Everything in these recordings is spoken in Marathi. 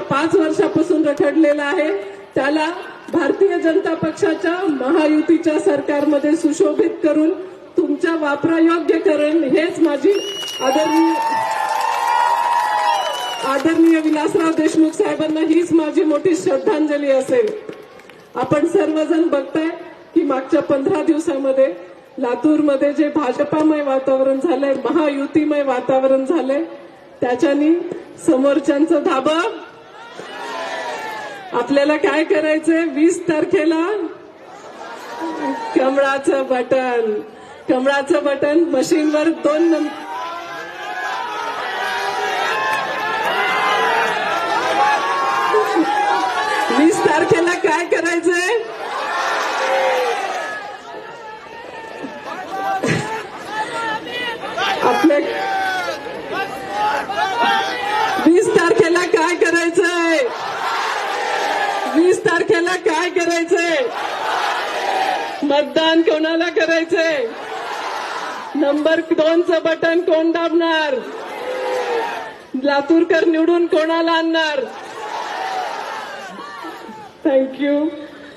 पाच वर्षापासून रखडलेला आहे. त्याला भारतीय जनता पक्षाच्या महायुतीच्या सरकारमध्ये सुशोभित करून तुमच्या वापरायोग्य करण हेच माझी आदरणीय आदरणीय विलासराव देशमुख साहेबांना हीच माझी मोठी श्रद्धांजली असेल. आपण सर्वजण बघताय की मागच्या पंधरा दिवसामध्ये लातूरमध्ये जे भाजपामय वातावरण झालंय महायुतीमय वातावरण झालंय त्याच्यानी समोरच्यांचं धाबा आपल्याला काय करायचंय? वीस तारखेला कमळाचं बटन. कमळाचं बटन मशीनवर दोन नंबर वीस तारखेला काय करायचंय? आपल्या वीस तारखेला काय करायचंय वीस तारखेला काय करायचंय? मतदान कोणाला करायचंय? नंबर दोनचं बटन कोण दाबणार? लातूरकर निवडून कोणाला आणणार? थँक्यू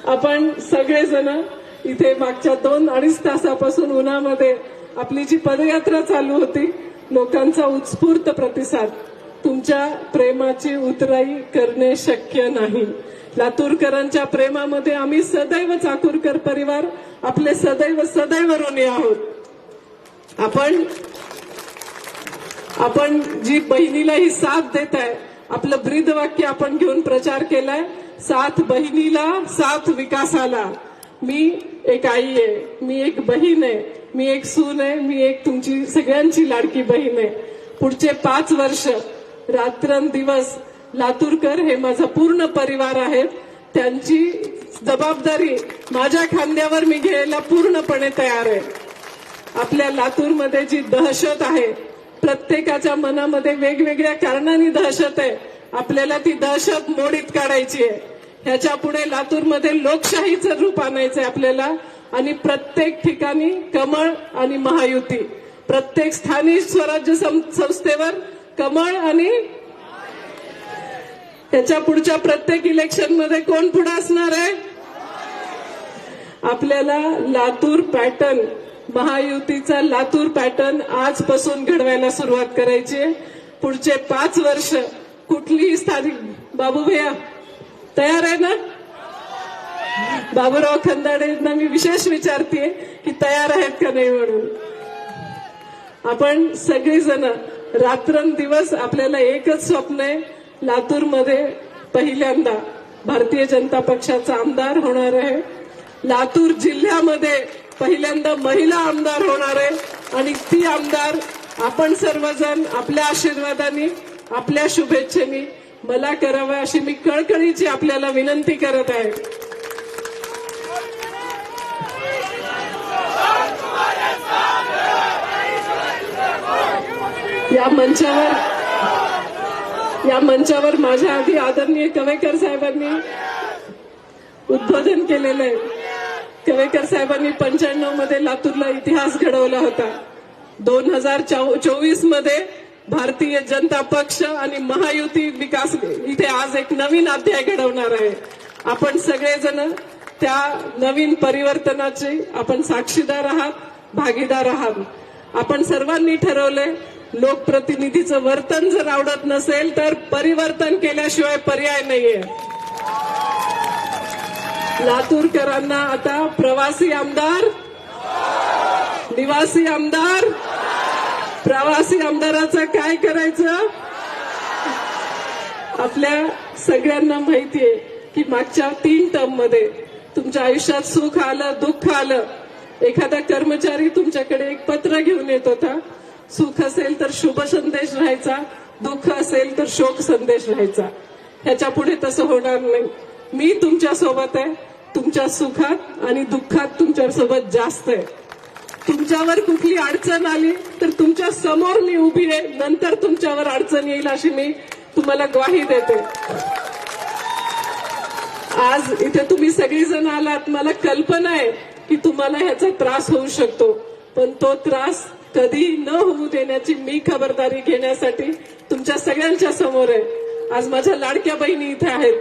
आपण सगळेजण इथे मागच्या दोन अडीच तासापासून उन्हामध्ये आपली जी पदयात्रा चालू होती लोकांचा उत्स्फूर्त प्रतिसाद. तुमच्या प्रेमाची उतराई करणे शक्य नाही. लातूरकरांच्या प्रेमामध्ये आम्ही सदैव चाकूरकर परिवार आपले सदैव सदैव ऋणी आहोत. आपण आपण जी बहिणीला ही साथ देत आहे आपलं ब्रीद वाक्य आपण घेऊन प्रचार केलाय साथ बहिणीला साथ विकासाला. मी एक आई आहे मी एक बहीण आहे मी एक सून आहे मी एक तुमची सगळ्यांची लाडकी बहीण आहे. पुढचे पाच वर्ष रात्रंदिवस लातूरकर हे माझा पूर्ण परिवार आहेत त्यांची जबाबदारी माझ्या खांद्यावर मी घ्यायला पूर्णपणे तयार आहे. आपल्या लातूरमध्ये जी दहशत आहे प्रत्येकाच्या मनामध्ये वेगवेगळ्या कारणांनी दहशत आहे. आपल्याला ती दहशत मोडीत काढायची आहे. ह्याच्या पुढे लातूरमध्ये लोकशाहीचं रूप आणायचं आहे आपल्याला. आणि प्रत्येक ठिकाणी कमळ आणि महायुती. प्रत्येक स्थानिक स्वराज्य सं- संस्थेवर कमळ आणि त्याच्या पुढच्या प्रत्येक इलेक्शनमध्ये कोण पुढे असणार आहे? आपल्याला लातूर पॅटर्न महायुतीचा लातूर पॅटर्न आजपासून घडवायला सुरुवात करायची आहे. पुढचे पाच वर्ष कुठलीही स्थानिक बाबू भैया तयार आहे ना? बाबूराव खंदाडेंना मी विशेष विचारते की तयार आहेत का नाही म्हणून. आपण सगळीजण रात्रंदिवस आपल्याला एकच स्वप्न आहे लातूरमध्ये पहिल्यांदा भारतीय जनता पक्षाचा आमदार होणार आहे. लातूर जिल्ह्यामध्ये पहिल्यांदा महिला आमदार होणार आहे आणि ती आमदार आपण सर्वजण आपल्या आशीर्वादाने आपल्या शुभेच्छेने मला करावं अशी मी कळकळीची आपल्याला विनंती करत आहे. या मंचावर या मंचावर माझ्या आधी आदरणीय कवेकर साहेबांनी उद्बोधन केलेलं आहे. कवेकर साहेबांनी पंच्याण्णवमध्ये लातूरला इतिहास घडवला होता. दोन हजार चोवीसमध्ये भारतीय जनता पक्ष आणि महायुती विकास इथे आज एक नवीन अध्याय घडवणार आहे. आपण सगळेजण त्या नवीन परिवर्तनाचे आपण साक्षीदार आहात भागीदार आहात. आपण सर्वांनी ठरवलंय लोकप्रतिनिधीचं वर्तन जर आवडत नसेल तर परिवर्तन केल्याशिवाय पर्याय नाहीये. लातूरकरांना आता प्रवासी आमदार निवासी आमदार प्रवासी आमदाराचं काय करायचं? आपल्या सगळ्यांना माहितीये की मागच्या तीन टर्ममध्ये तुमच्या आयुष्यात सुख आलं दुःख आलं. एखादा कर्मचारी तुमच्याकडे एक पत्र घेऊन येत होता. सुख असेल तर शुभ संदेश राहायचा दुःख असेल तर शोक संदेश राहायचा. ह्याच्या पुढे तसं होणार नाही. मी तुमच्यासोबत आहे. तुमच्या सुखात आणि दुःखात तुमच्यासोबत जास्त आहे. तुमच्यावर कुठली अडचण आली तर तुमच्यासमोर मी उभी आहे. नंतर तुमच्यावर अडचण येईल अशी मी तुम्हाला ग्वाही देते. आज इथे तुम्ही सगळीजण आलात. मला कल्पना आहे की तुम्हाला ह्याचा त्रास होऊ शकतो. पण तो त्रास कधी न होऊ देण्याची मी खबरदारी घेण्यासाठी तुमच्या सगळ्यांच्या समोर आहे. आज माझ्या लाडक्या बहिणी इथे आहेत.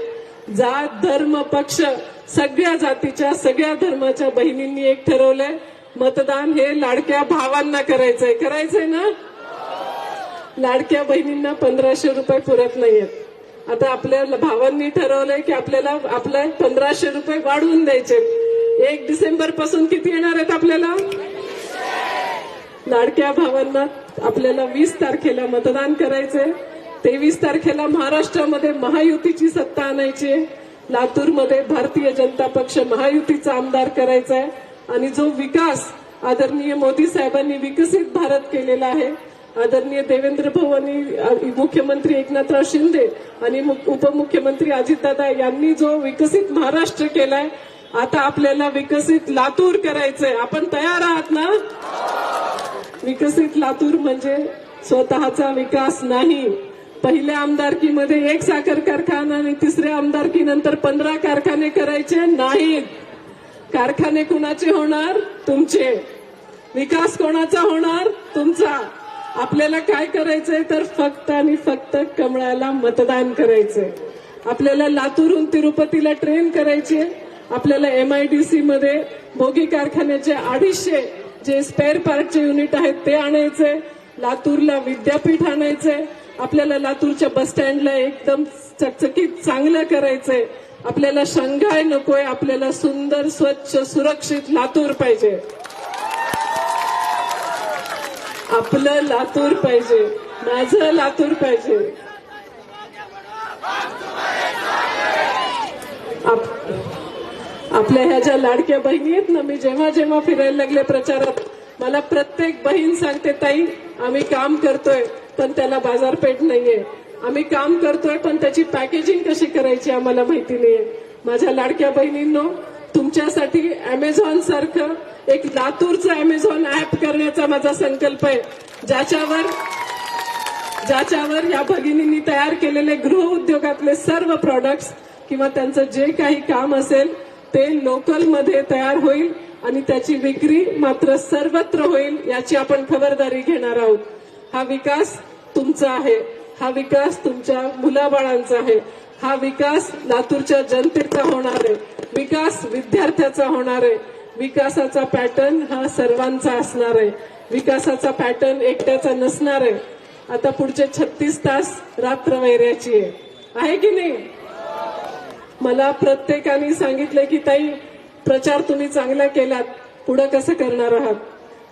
जात धर्म पक्ष सगळ्या जातीच्या सगळ्या धर्माच्या बहिणींनी एक ठरवलंय. मतदान हे लाडक्या भावांना करायचंय. करायचंय ना? लाडक्या बहिणींना पंधराशे रुपये पुरत नाहीयेत. आता आपल्या भावांनी ठरवलंय की आपल्याला आपल्या पंधराशे रुपये वाढवून द्यायचे एक डिसेंबरपासून किती येणार आहेत आपल्याला? लाडक्या भावांना आपल्याला वीस तारखेला मतदान करायचंय. तेवीस तारखेला महाराष्ट्रामध्ये महायुतीची सत्ता आणायची आहे. लातूरमध्ये भारतीय जनता पक्ष महायुतीचा आमदार करायचा आहे आणि जो विकास आदरणीय मोदी साहेबांनी विकसित भारत केलेला आहे आदरणीय देवेंद्र भवानी मुख्यमंत्री एकनाथराव शिंदे आणि उपमुख्यमंत्री अजितदादा यांनी जो विकसित महाराष्ट्र केलाय आता आपल्याला विकसित लातूर करायचंय. आपण तयार आहात ना? विकसित लातूर म्हणजे स्वतःचा विकास नाही. पहिल्या आमदारकीमध्ये एक साखर कारखाना आणि तिसऱ्या आमदारकीनंतर पंधरा कारखाने करायचे नाहीत. कारखाने कुणाचे होणार? तुमचे. विकास कोणाचा होणार? तुमचा. आपल्याला काय करायचंय? तर फक्त आणि फक्त कमळाला मतदान करायचंय. आपल्याला लातूरहून तिरुपतीला ट्रेन करायची आहे. आपल्याला एमआयडीसी मध्ये भोगी कारखान्याचे अडीचशे जे स्पेअर पार्टचे युनिट आहेत ते आणायचे लातूरला विद्यापीठ आणायचे आपल्याला लातूरच्या बस स्टँडला एकदम चकचकीत चांगलं करायचंय. आपल्याला शंघाय नकोय आपल्याला सुंदर स्वच्छ सुरक्षित लातूर पाहिजे. आपलं लातूर पाहिजे माझं लातूर पाहिजे. आपल्या ह्या ज्या लाडक्या बहिणी आहेत ना मी जेव्हा जेव्हा फिरायला लागले प्रचारात मला प्रत्येक बहीण सांगते ताई आम्ही काम करतोय पण त्याला बाजारपेठ नाहीये. आम्ही काम करतोय पण त्याची पॅकेजिंग कशी करायची आम्हाला माहिती नाहीये. माझ्या लाडक्या बहिणींनो तुमच्यासाठी अमेझॉन सारखं एक लातूरचं अमेझॉन ऍप करण्याचा माझा संकल्प आहे. ज्याच्यावर ज्याच्यावर या भगिनींनी तयार केलेले गृह उद्योगातले सर्व प्रॉडक्ट्स किंवा त्यांचं जे काही काम असेल ते लोकलमध्ये तयार होईल आणि त्याची विक्री मात्र सर्वत्र होईल याची आपण खबरदारी घेणार आहोत. हा विकास तुमचा आहे. हा विकास तुमच्या मुलाबाळांचा आहे. हा विकास लातूरच्या जनतेचा होणार आहे. विकास विद्यार्थ्याचा होणार आहे. विकासाचा पॅटर्न हा सर्वांचा असणार आहे. विकासाचा पॅटर्न एकट्याचा नसणार आहे. आता पुढचे छत्तीस तास रात्र वैऱ्याची आहे. आहे की नाही? मला प्रत्येकाने सांगितलं की ताई प्रचार तुम्ही चांगला केलात पुढं कसं करणार आहात?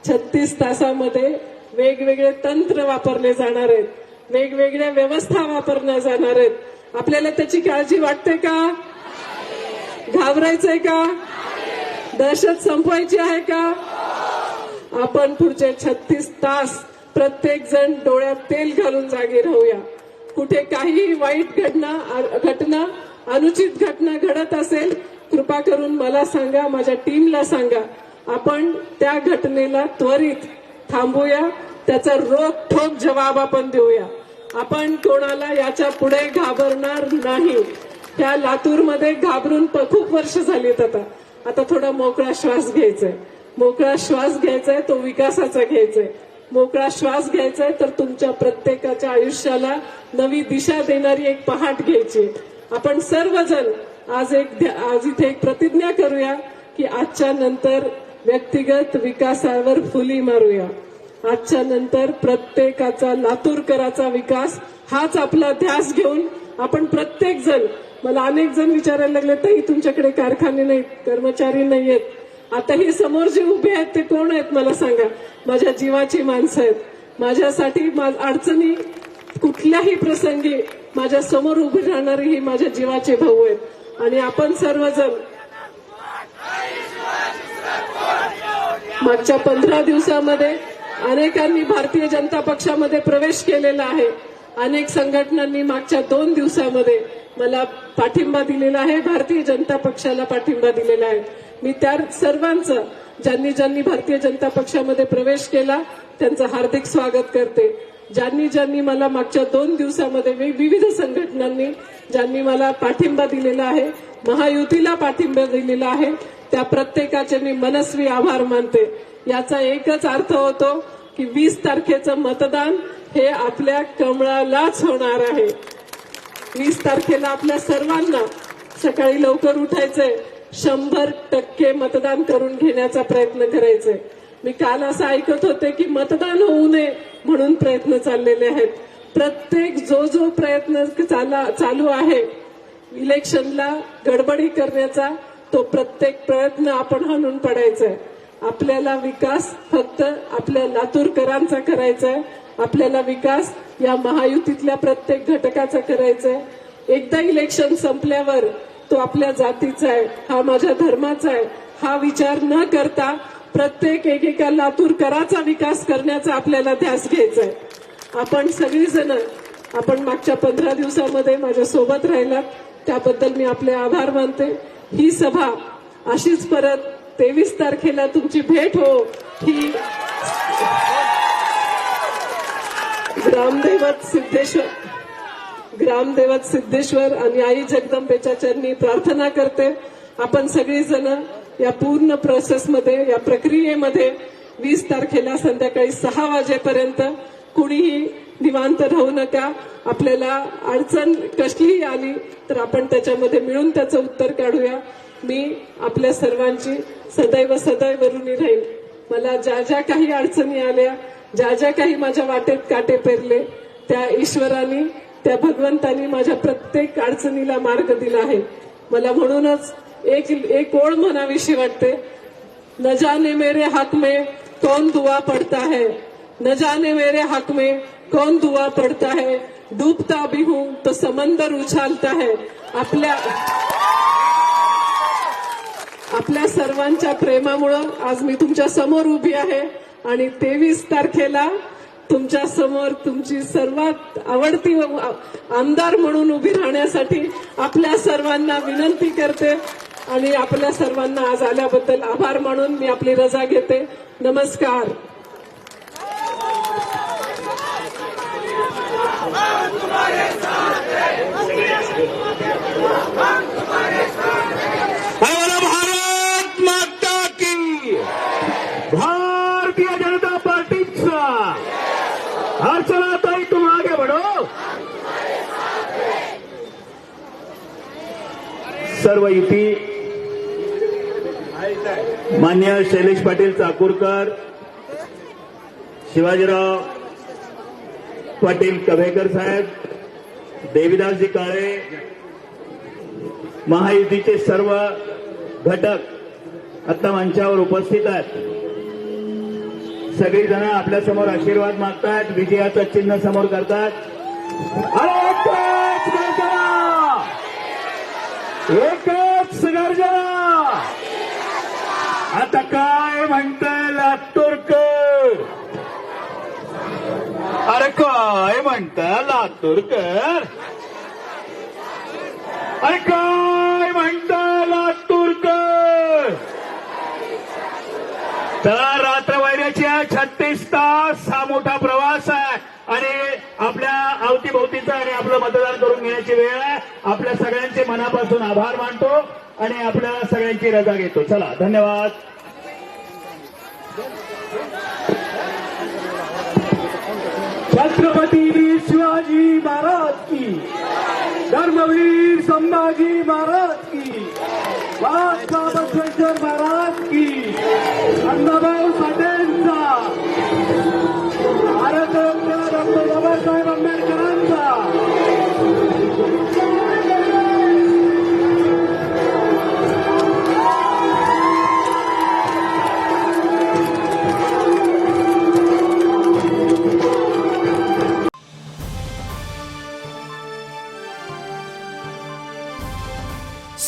छत्तीस तासामध्ये वेगवेगळे तंत्र वापरले जाणार आहेत. वेगवेगळ्या व्यवस्था वापरल्या जाणार आहेत. आपल्याला त्याची काळजी वाटते का? घाबरायचंय का? दहशत संपवायची आहे का? आपण पुढचे छत्तीस तास प्रत्येक जण डोळ्यात तेल घालून जागे राहूया. कुठे काहीही वाईट घटना घटना अनुचित घटना घडत असेल कृपा करून मला सांगा माझ्या टीमला सांगा. आपण त्या घटनेला त्वरित थांबूया त्याचा रोख ठोक जवाब आपण देऊया. आपण कोणाला याच्यापुढे घाबरणार नाही. त्या लातूरमध्ये घाबरून खूप वर्ष झालीत आता. आता थोडा मोकळा श्वास घ्यायचाय. मोकळा श्वास घ्यायचाय तो विकासाचा घ्यायचाय. मोकळा श्वास घ्यायचाय तर तुमच्या प्रत्येकाच्या आयुष्याला नवी दिशा देणारी एक पहाट घ्यायची आपण सर्वजण आज एक ध्या- आज इथे एक प्रतिज्ञा करूया की आजच्या नंतर व्यक्तिगत विकासावर फुली मारूया. आजच्या नंतर प्रत्येकाचा लातूरकराचा विकास हाच आपला ध्यास घेऊन आपण प्रत्येक जण मला अनेक जण विचारायला लागले तरी तुमच्याकडे कारखाने नाहीत कर्मचारी नाहीयेत. आता हे समोर जे उभे आहेत ते कोण आहेत मला सांगा? माझ्या जीवाची माणसं आहेत. माझ्यासाठी अडचणी कुठल्याही प्रसंगी माझ्यासमोर उभे राहणारे ही माझ्या जीवाचे भाऊ आहेत आणि आपण सर्वजण मागच्या पंधरा दिवसामध्ये अनेकांनी भारतीय जनता पक्षामध्ये प्रवेश केलेला आहे. अनेक संघटनांनी मागच्या दोन दिवसामध्ये मला पाठिंबा दिलेला आहे. भारतीय जनता पक्षाला पाठिंबा दिलेला आहे. मी त्या सर्वांचं ज्यांनी ज्यांनी भारतीय जनता पक्षामध्ये प्रवेश केला त्यांचं हार्दिक स्वागत करते. ज्यांनी ज्यांनी मला मागच्या दोन दिवसामध्ये विविध संघटनांनी ज्यांनी मला पाठिंबा दिलेला आहे महायुतीला पाठिंबा दिलेला आहे त्या प्रत्येकाचे मी मनस्वी आभार मानते. याचा एकच अर्थ होतो की वीस तारखेचं मतदान हे आपल्या कमळालाच होणार आहे. वीस तारखेला आपल्या सर्वांना सकाळी लवकर उठायचंय. शंभर टक्के मतदान करून घेण्याचा प्रयत्न करायचंय. मी काल असं ऐकत होते की मतदान होऊ नये म्हणून प्रयत्न चाललेले आहेत. प्रत्येक जो जो प्रयत्न चाला चालू आहे इलेक्शनला गडबडी करण्याचा तो प्रत्येक प्रयत्न आपण हाणून पडायचा आहे आपल्याला विकास फक्त आपल्या लातूरकरांचा करायचा आहे आपल्याला विकास या महायुतीतल्या प्रत्येक घटकाचा करायचा आहे एकदा इलेक्शन संपल्यावर तो आपल्या जातीचा आहे हा माझ्या धर्माचा आहे. हा विचार न करता प्रत्येक एकेका लातूरकराचा विकास करण्याचा आपल्याला ध्यास घ्यायचा आहे. आपण सगळीजण आपण मागच्या पंधरा दिवसामध्ये माझ्या सोबत राहिलात त्याबद्दल मी आपले आभार मानते. ही सभा अशीच परत तेवीस तारखेला तुमची भेट हो. ही ग्रामदैवत सिद्धेश्वर ग्रामदेवत सिद्धेश्वर आणि आई जगदंबेच्या चरणी प्रार्थना करते. आपण सगळीजण या पूर्ण प्रोसेसमध्ये या प्रक्रियेमध्ये वीस तारखेला संध्याकाळी सहा वाजेपर्यंत कुणीही निवांत राहू नका. आपल्याला अडचण कसलीही आली तर आपण त्याच्यामध्ये मिळून त्याचं उत्तर काढूया. मी आपल्या सर्वांची सदैव सदैव ऋणी राहील मला ज्या ज्या काही अडचणी आल्या ज्या ज्या काही माझ्या वाटेत काटे पेरले त्या ईश्वराने त्या भगवंतानी माझ्या प्रत्येक अडचणीला मार्ग दिला आहे. मला म्हणूनच एक एक ओळ म्हणावीशी वाटते? न जाने मेरे हक में कौन दुआ पड़ता है? न जाने मेरे हक में कौन दुआ पड़ता है? डूबता भी हूं तो समंदर उछालता है। आपल्या आपल्या सर्वांच्या प्रेमामुळं आज मी तुमच्यासमोर उभी आहे आणि तेवीस तारखेला तुमच्यासमोर तुमची सर्वात आवडती आमदार म्हणून उभी राहण्यासाठी आपल्या सर्वांना विनंती करते. आणि आपल्या सर्वांना आज आल्याबद्दल आभार मानून मी आपली रजा घेते. नमस्कार. हमारा भारत माता की। भारतीय जनता पार्टीचा अर्चना ताई तुम आगे बढ़ो। सर्व युती मान्य शैलेश पाटील चाकूरकर शिवाजीराव पाटील कभेकर साहेब देविदासजी काळे महायुतीचे सर्व घटक आता मंचावर उपस्थित आहेत सगळीजण आपल्यासमोर आशीर्वाद मागतात विजयाचं चिन्ह समोर करतात अरे एकच आता काय म्हणताय लातूरकर? अरे काय म्हणताय लातूरकर? अरे काय म्हणता लातूरकर? तर रात्रवाहिन्याच्या छत्तीस तास हा मोठा प्रवास आहे. आणि आपल्या अवतीभोवतीचा आणि आपलं मतदान करून घेण्याची वेळ आहे. आपल्या सगळ्यांचे मनापासून आभार मानतो आणि आपल्या सगळ्यांची रजा घेतो. चला धन्यवाद. छत्रपती वीर शिवाजी महाराज की. धर्मवीर संभाजी महाराज की. बादशाह महाराज की. अण्णाभाऊ साठेंचा. भारतरत्न डॉक्टर बाबासाहेब आंबेडकरांचा